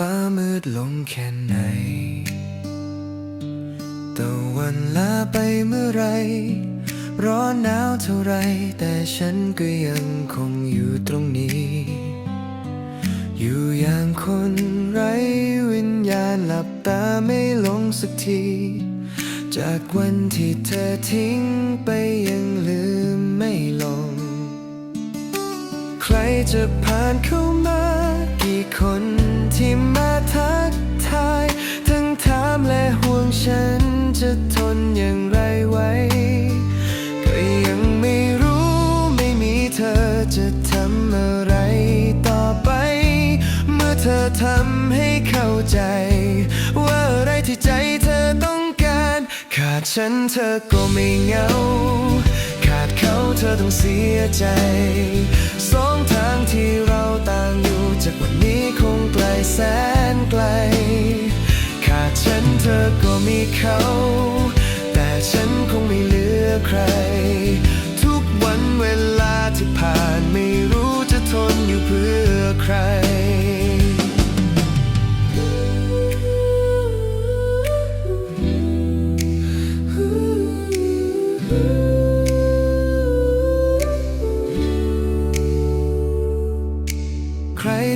ฝ้ามืดลงแค่ไหนตะวันลาไปเมื่อไร ร้อนหนาวเท่าไร แต่ฉันก็ยังคงอยู่ตรงนี้ อยู่อย่างคนไร้วิญญาณหลับตาไม่ลงสักที จากวันที่เธอทิ้งไปยังลืมไม่ลง ใครจะผ่านเข้ามากี่คน ที่มาทักทาย ทั้งถามและห่วงฉันจะทนอย่างไรไว้ ก็ยังไม่รู้ไม่มีเธอจะทำอะไรต่อไป เมื่อเธอทำให้เข้าใจ ว่าอะไรที่ใจเธอต้องการ ขาดฉันเธอก็ไม่เหงา ขาดเขาเธอต้องเสียใจ ฉันเธอก็มีเขา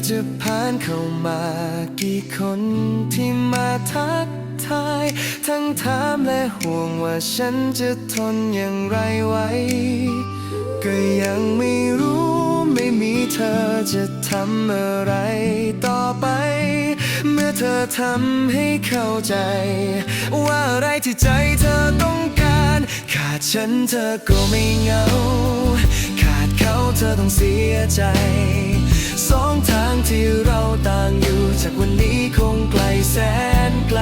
จะผ่านเข้ามากี่คนที่มาทักทาย ทั้งถามและห่วงว่าฉันจะทนอย่างไรไว้ ก็ยังไม่รู้ไม่มีเธอจะทำอะไรต่อไป เมื่อเธอทำให้เข้าใจ ว่าอะไรที่ใจเธอต้องการ ขาดฉันเธอก็ไม่เหงา ขาดเขาเธอต้องเสียใจ สองทางที่เราต่างอยู่ จากวันนี้คงไกลแสนไกล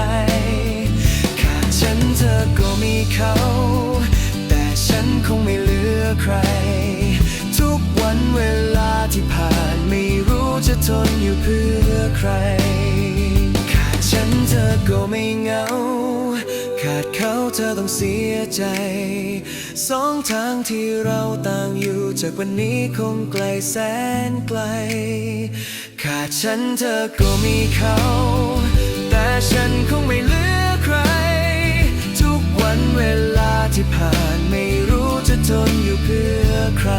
ขาดฉันเธอก็มีเขา แต่ฉันคงไม่เหลือใคร ทุกวันเวลาที่ผ่านไม่รู้จะทนอยู่เพื่อใคร ธอต้องเสียใจ สองทางที่เราต่างอยู่จากวันนี้คงไกลแสนไกล ขาดฉันเธอก็มีเขา แต่ฉันคงไม่เหลือใคร ทุกวันเวลาที่ผ่านไม่รู้จะทนอยู่เพื่อใคร